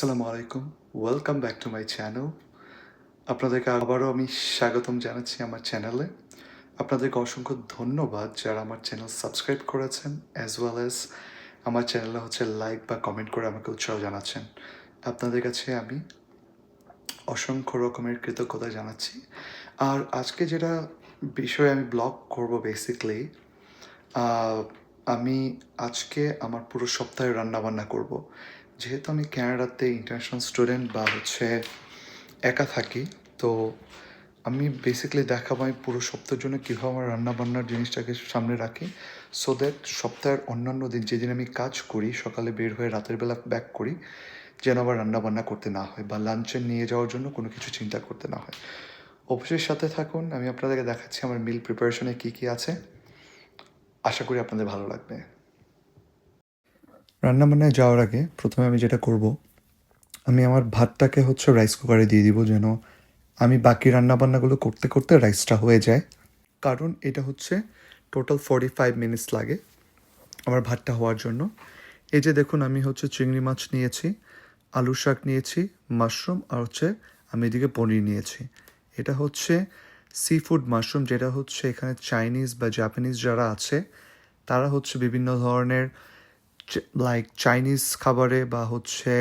আসসালামু আলাইকুম। Welcome back to my channel আপনাদেরকে আবারও আমি স্বাগতম জানাচ্ছি আমার চ্যানেলে আপনাদেরকে অসংখ্য ধন্যবাদ যারা আমার চ্যানেল সাবস্ক্রাইব করেছেন অ্যাজ ওয়েল অ্যাজ আমার চ্যানেলে হচ্ছে লাইক বা কমেন্ট করে আমাকে উৎসাহ জানাচ্ছেন। আপনাদের কাছে আমি অসংখ্য রকমের কৃতজ্ঞতা জানাচ্ছি। আর আজকে যেটা বিষয়ে আমি ব্লগ করব বেসিকলি আমি আজকে আমার পুরো সপ্তাহে রান্নাবান্না করব। যেহেতু আমি ক্যানাডাতে ইন্টারন্যাশনাল স্টুডেন্ট বা হচ্ছে একা থাকি, তো আমি বেসিক্যালি দেখাবো আমি পুরো সপ্তাহের জন্য কীভাবে আমার রান্নাবান্নার জিনিসটাকে সামনে রাখি সো দ্যাট সপ্তাহের অন্যান্য দিন যেদিন আমি কাজ করি, সকালে বের হয়ে রাতের বেলা ব্যাক করি, যেন আবার রান্নাবান্না করতে না হয় বা লাঞ্চে নিয়ে যাওয়ার জন্য কোনো কিছু চিন্তা করতে না হয়। অবশ্যই সাথে থাকুন, আমি আপনাদেরকে দেখাচ্ছি আমার মিল প্রিপারেশনে কী কী আছে। আশা করি আপনাদের ভালো লাগবে। রান্না বান্নায় যাওয়ার আগে প্রথমে আমি যেটা করব, আমি আমার ভাতটাকে হচ্ছে রাইস কুকারে দিয়ে দিব যেন আমি বাকি রান্না বান্নাগুলো করতে করতে রাইসটা হয়ে যায়। কারণ এটা হচ্ছে টোটাল ফর্টি ফাইভ মিনিটস লাগে আমার ভাতটা হওয়ার জন্য। এই যে দেখুন, আমি হচ্ছে চিংড়ি মাছ নিয়েছি, আলু শাক নিয়েছি মাশরুম আর হচ্ছে আমি এদিকে পনির নিয়েছি। এটা হচ্ছে সি ফুড মাশরুম যেটা হচ্ছে এখানে চাইনিজ বা জাপানিজ যারা আছে, তারা হচ্ছে বিভিন্ন ধরনের লাইক চাইনিজ খাবারে বা হচ্ছে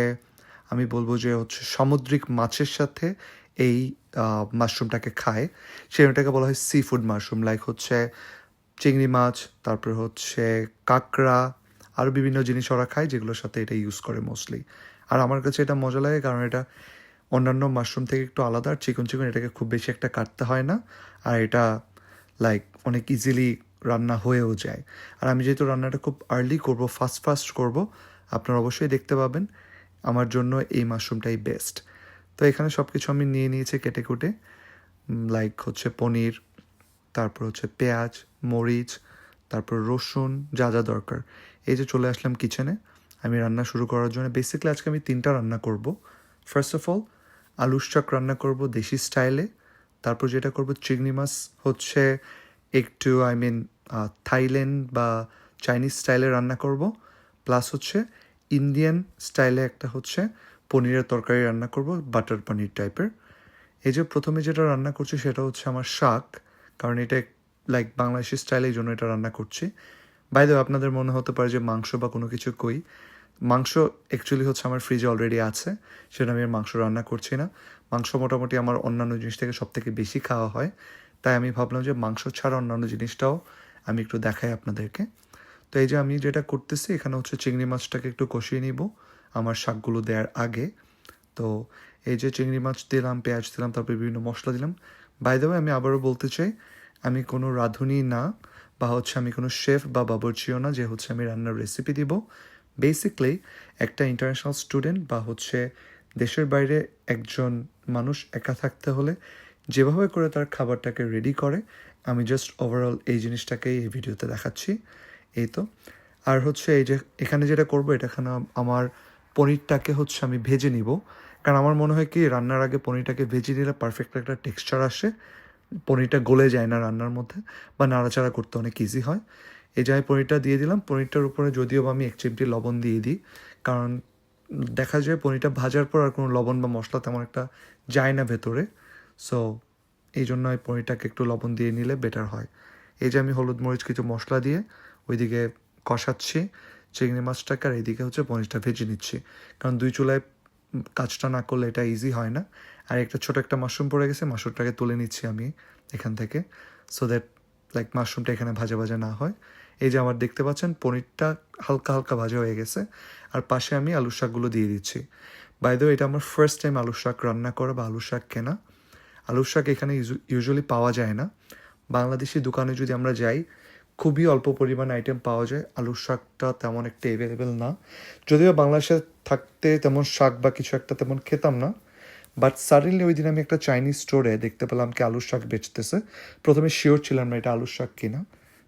আমি বলব যে হচ্ছে সামুদ্রিক মাছের সাথে এই মাশরুমটাকে খায়। সেটাকে বলা হয় সি ফুড মাশরুম লাইক হচ্ছে চিংড়ি মাছ, তারপর হচ্ছে কাঁকড়া আরও বিভিন্ন জিনিস ওরা খায় যেগুলোর সাথে এটা ইউজ করে মোস্টলি আর আমার কাছে এটা মজা লাগে কারণ এটা অন্যান্য মাশরুম থেকে একটু আলাদা, আর চিকন চিকন এটাকে খুব বেশি একটা কাটতে হয় না। আর এটা লাইক অনেক ইজিলি রান্না হয়েও যায়। আর আমি যেহেতু রান্নাটা খুব আর্লি করব ফাস্ট ফাস্ট করব, আপনারা অবশ্যই দেখতে পাবেন আমার জন্য এই মাশরুমটাই বেস্ট তো এখানে সব কিছু আমি নিয়ে নিয়েছি কেটে কুটে। লাইক হচ্ছে পনির, তারপর হচ্ছে পেঁয়াজ, মরিচ, তারপর রসুন, যা যা দরকার। এই যে চলে আসলাম কিচেনে আমি রান্না শুরু করার জন্য বেসিক্যালি আজকে আমি তিনটা রান্না করব। ফার্স্ট অফ অল আলুর শাক রান্না করব দেশি স্টাইলে তারপর যেটা করব চিংড়ি মাছ হচ্ছে একটু আই মিন থাইল্যান্ড বা চাইনিজ স্টাইলে রান্না করব। প্লাস হচ্ছে ইন্ডিয়ান স্টাইলে একটা হচ্ছে পনিরের তরকারি রান্না করব বাটার পনির টাইপের এই যে প্রথমে যেটা রান্না করছি সেটা হচ্ছে আমার শাক, কারণ এটা লাইক বাংলাদেশি স্টাইলে এই জন্য এটা রান্না করছি। বাইরে আপনাদের মনে হতে পারে যে মাংস বা কোনো কিছু কই। মাংস অ্যাকচুয়ালি হচ্ছে আমার ফ্রিজে অলরেডি আছে সেটা আমি মাংস রান্না করছি না। মাংস মোটামুটি আমার অন্যান্য জিনিস থেকে সব থেকে বেশি খাওয়া হয়। তাই আমি ভাবলাম যে মাংস ছাড়া অন্যান্য জিনিসটাও আমি একটু দেখাই আপনাদেরকে। তো এই যে আমি যেটা করতেছি, এখানে হচ্ছে চিংড়ি মাছটাকে একটু কষিয়ে নিব আমার শাকগুলো দেওয়ার আগে। তো এই যে চিংড়ি মাছ দিলাম, পেঁয়াজ দিলাম, তারপরে বিভিন্ন মশলা দিলাম। বাই দ্য আমি আবারও বলতে চাই, আমি কোনো রাঁধুনি না বা হচ্ছে আমি কোনো শেফ বা বাবরচিও না, যে হচ্ছে আমি রান্নার রেসিপি দিব। বেসিকলি একটা ইন্টারন্যাশনাল স্টুডেন্ট বা হচ্ছে দেশের বাইরে একজন মানুষ একা থাকতে হলে যেভাবে করে তার খাবারটাকে রেডি করে, আমি জাস্ট ওভারঅল এই জিনিসটাকেই এই ভিডিওতে দেখাচ্ছি। এই তো। আর হচ্ছে এই যে এখানে যেটা করব এটাখানে আমার পনিরটাকে হচ্ছে আমি ভেজে নিব। কারণ আমার মনে হয় কি, রান্নার আগে পনিরটাকে ভেজে নিলে পারফেক্ট একটা টেক্সচার আসে। পনিরটা গলে যায় না রান্নার মধ্যে, বা নাড়াচাড়া করতে অনেক ইজি হয়। এই যে আমি পনিরটা দিয়ে দিলাম, পনিরটার উপরে যদিও বা আমি এক চিমটি লবণ দিয়ে দিই, কারণ দেখা যায় পনিরটা ভাজার পর আর কোনো লবণ বা মশলা তেমন একটা যায় না ভেতরে। সো এই জন্য এই পনিরটাকে একটু লবণ দিয়ে নিলে বেটার হয়। এই যে আমি হলুদ মরিচ কিছু মশলা দিয়ে ওইদিকে কষাচ্ছি, চিংড়ি মাছটাকে, আর এইদিকে হচ্ছে পনিরটা ভেজে নিচ্ছি। কারণ দুই চুলায় কাজটা না করলে এটা ইজি হয় না। আর একটা ছোট একটা মাশরুম পড়ে গেছে, মাশরুমটাকে তুলে নিচ্ছি আমি এখান থেকে। সো দ্যাট লাইক মাশরুমটা এখানে ভাজা ভাজা না হয়। এই যে আমার দেখতে পাচ্ছেন, পনিরটা হালকা হালকা ভাজা হয়ে গেছে। আর পাশে আমি আলু শাকগুলো দিয়ে দিচ্ছি। বাইদেও এটা আমার ফার্স্ট টাইম আলু শাক রান্না করা বা আলু শাক কেনা। আলুর শাক এখানে ইউজুয়ালি পাওয়া যায় না। বাংলাদেশি দোকানে যদি আমরা যাই, খুবই অল্প পরিমাণ আইটেম পাওয়া যায়। আলুর শাকটা তেমন একটা অ্যাভেলেবেল না। যদিও বাংলাদেশে থাকতে তেমন শাক বা কিছু একটা তেমন খেতাম না। বাট সাডেনলি ওই দিন আমি একটা চাইনিজ স্টোরে দেখতে পেলাম কি আলুর শাক বেচতেছে। প্রথমে শিওর ছিলাম না এটা আলুর শাক কিনা।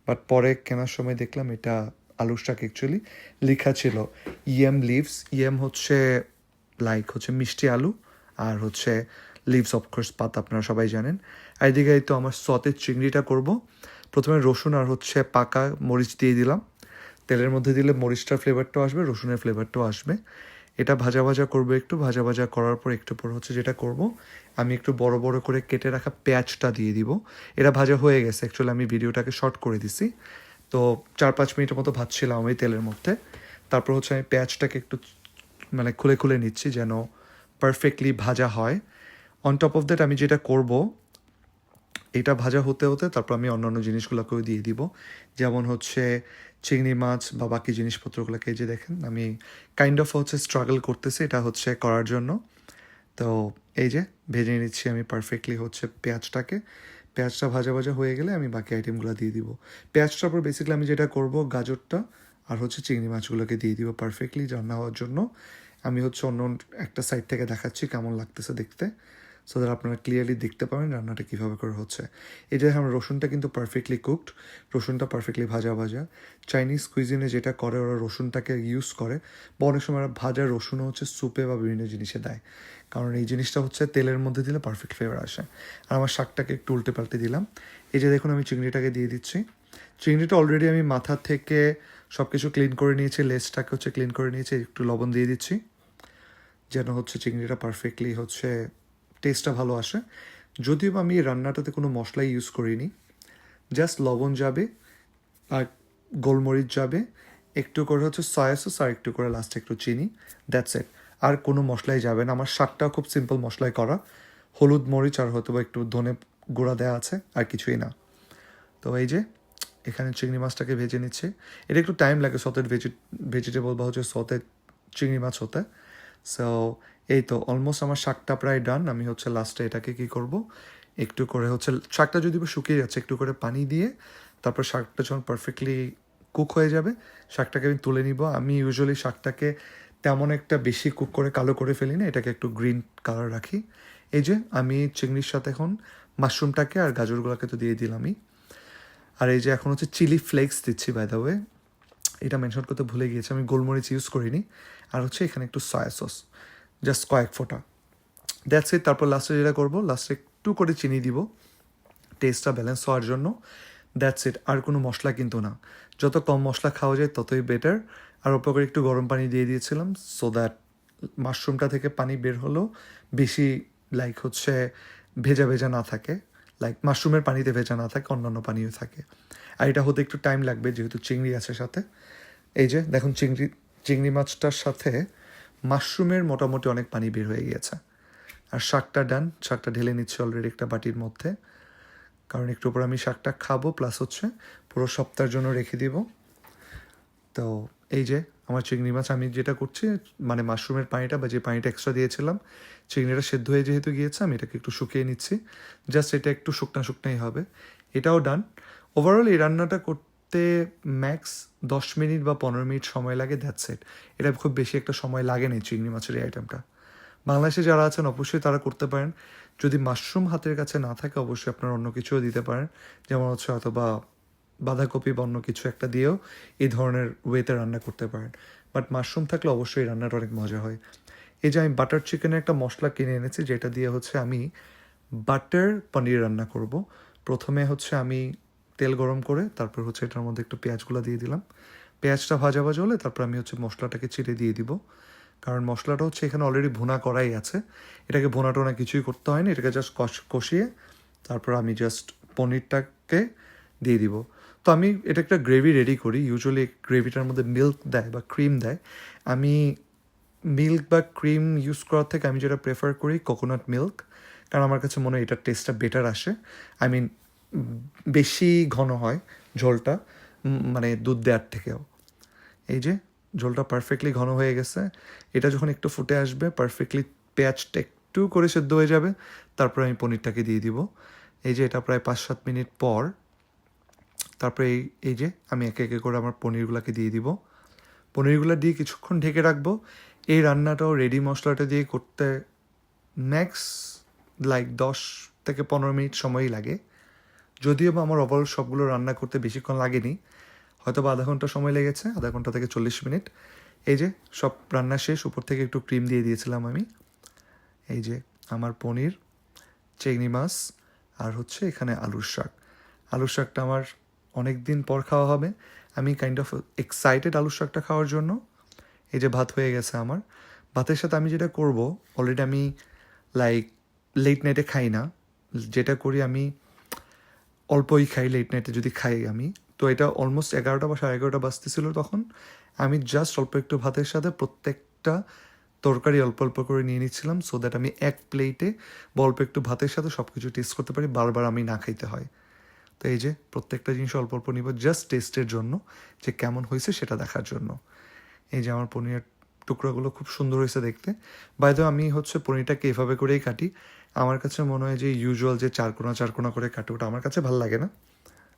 বাট পরে কেনার সময় দেখলাম এটা আলুর শাক অ্যাকচুয়ালি লেখা ছিল ইএম লিভস ইএম হচ্ছে লাইক হচ্ছে মিষ্টি আলু। আর হচ্ছে লিভস অফকোর্স পাতা আপনারা সবাই জানেন। আর এদিকে তো আমার সতের চিংড়িটা করব। প্রথমে রসুন আর হচ্ছে পাকা মরিচ দিয়ে দিলাম। তেলের মধ্যে দিলে মরিচটার ফ্লেভারটাও আসবে, রসুনের ফ্লেভারটাও আসবে। এটা ভাজা ভাজা করব একটু, ভাজা ভাজা করার পর একটু পর হচ্ছে যেটা করব, আমি একটু বড় বড় করে কেটে রাখা পেঁয়াজটা দিয়ে দিব। এটা ভাজা হয়ে গেছে অ্যাকচুয়ালি আমি ভিডিওটাকে শর্ট করে দিছি। তো চার পাঁচ মিনিটের মতো ভাজছিলাম আমি তেলের মধ্যে। তারপর হচ্ছে আমি পেঁয়াজটাকে একটু মানে খুলে খুলে নিচ্ছি যেন পারফেক্টলি ভাজা হয়। অন টপ অফ দ্যাট আমি যেটা করব, এটা ভাজা হতে হতে তারপর আমি অন্যান্য জিনিসগুলোকেও দিয়ে দিব। যেমন হচ্ছে চিংড়ি মাছ বা বাকি জিনিসপত্রগুলোকে যে দেখেন, আমি কাইন্ড অফ হচ্ছে স্ট্রাগল করতেছি, এটা হচ্ছে করার জন্য। তো এই যে, ভেজে নিচ্ছি আমি পারফেক্টলি হচ্ছে পেঁয়াজটাকে। পেঁয়াজটা ভাজা ভাজা হয়ে গেলে আমি বাকি আইটেমগুলো দিয়ে দিব। পেঁয়াজটার পর বেসিক্যালি আমি যেটা করব, গাজরটা আর হচ্ছে চিংড়ি মাছগুলোকে দিয়ে দিব পারফেক্টলি রান্না হওয়ার জন্য। আমি হচ্ছে অন্য একটা সাইড থেকে দেখাচ্ছি কেমন লাগতেছে দেখতে। সো দ্যাট আপনারা ক্লিয়ারলি দেখতে পাবেন রান্নাটা কীভাবে করে হচ্ছে। এই যে আমার রসুনটা কিন্তু পারফেক্টলি কুকড রসুনটা পারফেক্টলি ভাজা ভাজা। চাইনিজ কুইজিনে যেটা করে, ওরা রসুনটাকে ইউজ করে, বা অনেক সময় ওরা ভাজা রসুনও হচ্ছে স্যুপে বা বিভিন্ন জিনিসে দেয়। কারণ এই জিনিসটা হচ্ছে তেলের মধ্যে দিলে পারফেক্ট ফ্লেভার আসে। আর আমার শাকটাকে একটু উল্টে পাল্টে দিলাম। এই যে দেখুন, আমি চিংড়িটাকে দিয়ে দিচ্ছি। চিংড়িটা অলরেডি আমি মাথা থেকে সব কিছু ক্লিন করে নিয়েছি লেসটাকে হচ্ছে ক্লিন করে নিয়েছি, একটু লবণ দিয়ে দিচ্ছি। যেন হচ্ছে চিংড়িটা পারফেক্টলি হচ্ছে টেস্টটা ভালো আসে। যদিও আমি এই রান্নাটাতে কোনো মশলাই ইউজ করিনি। জাস্ট লবণ যাবে আর গোলমরিচ যাবে, একটু করে হচ্ছে সয়া সস আর একটু করে লাস্টে একটু চিনি দ্যাটস ইট আর কোনো মশলাই যাবে না। আমার শাকটাও খুব সিম্পল মশলায় করা। হলুদ মরিচ আর হয়তো একটু ধনে গুঁড়া দেওয়া আছে, আর কিছুই না। তো এই যে, এখানে চিংড়ি মাছটাকে ভেজে নিচ্ছে। এটা একটু টাইম লাগে সতের ভেজি ভেজিটেবল বা হচ্ছে সতের চিংড়ি মাছ হতে। সো এই তো অলমোস্ট আমার শাকটা প্রায় ডান আমি হচ্ছে লাস্টে এটাকে কি করব? একটু করে হচ্ছে, শাকটা যদি শুকিয়ে যাচ্ছে, একটু করে পানি দিয়ে তারপর শাকটা যখন পারফেক্টলি কুক হয়ে যাবে, শাকটাকে আমি তুলে নিব। আমি ইউজুয়ালি শাকটাকে তেমন একটা বেশি কুক করে, কালো করে ফেলি না, এটাকে একটু গ্রিন কালার রাখি। এই যে, আমি চিংড়ির সাথে এখন মাশরুমটাকে আর গাজরগুলোকে তো দিয়ে দিলামই। আর এই যে এখন হচ্ছে চিলি ফ্লেক্স দিচ্ছি বাই দ্য ওয়ে এটা মেনশন করতে ভুলে গিয়েছি, আমি গোলমরিচ ইউজ করিনি। আর হচ্ছে এখানে একটু সয়া সস জাস্ট কয়েক ফোঁটা। দ্যাটস ইট তারপর লাস্টে যেটা করব লাস্টে একটু করে চিনি দিব টেস্টটা ব্যালেন্স হওয়ার জন্য। দ্যাটস ইট আর কোনো মশলা কিন্তু না। যত কম মশলা খাওয়া যায় ততই বেটার আর ওপর করে একটু গরম পানি দিয়ে দিয়েছিলাম সো দ্যাট মাশরুমটা থেকে পানি বের হলেও বেশি লাইক হচ্ছে ভেজা ভেজা না থাকে। লাইক মাশরুমের পানিতে ভেজা না থাকে, অন্যান্য পানিও থাকে। আর এটা হতে একটু টাইম লাগবে, যেহেতু চিংড়ি আছে সাথে। এই যে, দেখুন চিংড়ি চিংড়ি মাছটার সাথে মাশরুমের মোটামুটি অনেক পানি বের হয়ে গিয়েছে। আর শাকটা ডান, শাকটা ঢেলে নিচ্ছে অলরেডি একটা বাটির মধ্যে। কারণ একটু পর আমি শাকটা খাব প্লাস হচ্ছে পুরো সপ্তাহের জন্য রেখে দিব। তো এই যে আমার চিংড়ি মাছ, আমি যেটা করছি মানে মাশরুমের পানিটা বা যে পানিটা এক্সট্রা দিয়েছিলাম, চিংড়িটা সেদ্ধ হয়ে যেহেতু গিয়েছে, আমি এটাকে একটু শুকিয়ে নিচ্ছি। জাস্ট এটা একটু শুকনা শুকনাই হবে। এটাও ডান। ওভারঅল এই রান্নাটা করতে ম্যাক্স দশ মিনিট বা পনেরো মিনিট সময় লাগে দ্যাটস ইট এটা খুব বেশি একটা সময় লাগে না চিংড়ি মাছের এই আইটেমটা বাংলাদেশে যারা আছেন, অবশ্যই তারা করতে পারেন। যদি মাশরুম হাতের কাছে না থাকে, অবশ্যই আপনারা অন্য কিছুও দিতে পারেন। যেমন হচ্ছে অথবা বাঁধাকপি বা অন্য কিছু একটা দিয়েও এই ধরনের ওয়েতে রান্না করতে পারেন। বাট মাশরুম থাকলে অবশ্যই রান্নাটা অনেক মজা হয়। এই যে আমি বাটার চিকেনের একটা মশলা কিনে এনেছি, যেটা দিয়ে হচ্ছে আমি বাটার পনির রান্না করব। প্রথমে হচ্ছে আমি তেল গরম করে তারপর হচ্ছে এটার মধ্যে একটু পেঁয়াজগুলো দিয়ে দিলাম। পেঁয়াজটা ভাজা ভাজা হলে তারপর আমি হচ্ছে মশলাটাকে ছিটে দিয়ে দিব। কারণ মশলাটা হচ্ছে এখানে অলরেডি ভুনা করাই আছে। এটাকে ভুনা টোনা কিছুই করতে হয়নি, এটাকে জাস্ট কষ কষিয়ে তারপর আমি জাস্ট পনিরটাকে দিয়ে দিব। তো আমি এটা একটা গ্রেভি রেডি করি। ইউজুয়ালি গ্রেভিটার মধ্যে মিল্ক দেয় বা ক্রিম দেয়। আমি মিল্ক বা ক্রিম ইউজ করার থেকে আমি যেটা প্রেফার করি কোকোনাট মিল্ক কারণ আমার কাছে মনে হয় এটার টেস্টটা বেটার আসে। আই মিন বেশি ঘন হয় ঝোলটা মানে দুধ দেওয়ার থেকেও। এই যে, ঝোলটা পারফেক্টলি ঘন হয়ে গেছে। এটা যখন একটু ফুটে আসবে পারফেক্টলি পেঁয়াজটা একটু করে সেদ্ধ হয়ে যাবে। তারপর আমি পনিরটাকে দিয়ে দিব। এই যে, এটা প্রায় পাঁচ সাত মিনিট পর, তারপরে এই এই যে, আমি একে একে করে আমার পনিরগুলোকে দিয়ে দিব। পনিরগুলো দিয়ে কিছুক্ষণ ঢেকে রাখব। এই রান্নাটাও রেডি মশলাটা দিয়ে করতে ম্যাক্স লাইক দশ থেকে পনেরো মিনিট সময়ই লাগে। যদিও বা আমার ওভারঅল সবগুলো রান্না করতে বেশিক্ষণ লাগেনি হয়তো বা আধা ঘণ্টা সময় লেগেছে, আধা ঘণ্টা থেকে চল্লিশ মিনিট। এই যে সব রান্না শেষ, উপর থেকে একটু ক্রিম দিয়ে দিয়েছিলাম আমি। এই যে আমার পনির, চিংড়ি মাছ, আর হচ্ছে এখানে আলুর শাক। আলুর শাকটা আমার অনেক দিন পর খাওয়া হবে। আমি কাইন্ড অফ এক্সাইটেড আলুর শাকটা খাওয়ার জন্য। এই যে ভাত হয়ে গেছে আমার। ভাতের সাথে আমি যেটা করব অলরেডি আমি লাইক লেট নাইটে খাই না। যেটা করি আমি অল্পই খাই লেট নাইটে যদি খাই আমি। তো এটা অলমোস্ট এগারোটা বা সাড়ে এগারোটা বাজতেছিল তখন। আমি জাস্ট অল্প একটু ভাতের সাথে প্রত্যেকটা তরকারি অল্প অল্প করে নিয়ে নিচ্ছিলাম সো দ্যাট আমি এক প্লেটে অল্প একটু ভাতের সাথে সব কিছু টেস্ট করতে পারি, বারবার আমি না খাইতে হয়। তো এই যে প্রত্যেকটা জিনিস অল্প অল্প নিব জাস্ট টেস্টের জন্য যে কেমন হয়েছে সেটা দেখার জন্য। এই যে আমার পনিরের টুকরোগুলো খুব সুন্দর হয়েছে দেখতে। বাইদেও আমি হচ্ছে পনিরটাকে এভাবে করেই কাটি। আমার কাছে মনে হয় যে ইউজুয়াল যে চারকোনা চারকোনা করে কাটি, ওটা আমার কাছে ভালো লাগে না।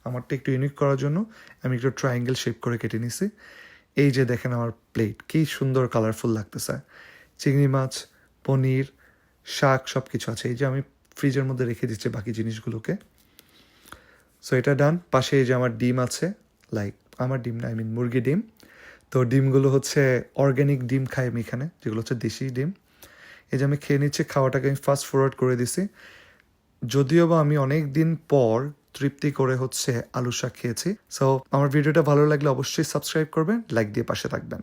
আমারটা একটু ইউনিক করার জন্য আমি একটু ট্রায়াঙ্গেল শেপ করে কেটে নিছি। এই যে দেখেন আমার প্লেট কি সুন্দর কালারফুল লাগতেছে। চিংড়ি মাছ, পনির, শাক সব কিছু আছে। এই যে আমি ফ্রিজের মধ্যে রেখে দিচ্ছি বাকি জিনিসগুলোকে। সো এটা ডান পাশে এই যে আমার ডিম আছে। লাইক আমার ডিম না আই মিন মুরগি ডিম। তো ডিমগুলো হচ্ছে অর্গ্যানিক ডিম খাই আমি এখানে, যেগুলো হচ্ছে দেশি ডিম। এই যে আমি খেয়ে নিচ্ছি, খাওয়াটাকে আমি ফাস্ট ফরওয়ার্ড করে দিছি। যদিও বা আমি অনেক দিন পর তৃপ্তি করে হচ্ছে আলু শাক খেয়েছি। সো আমার ভিডিওটা ভালো লাগলে অবশ্যই সাবস্ক্রাইব করবেন লাইক দিয়ে পাশে থাকবেন।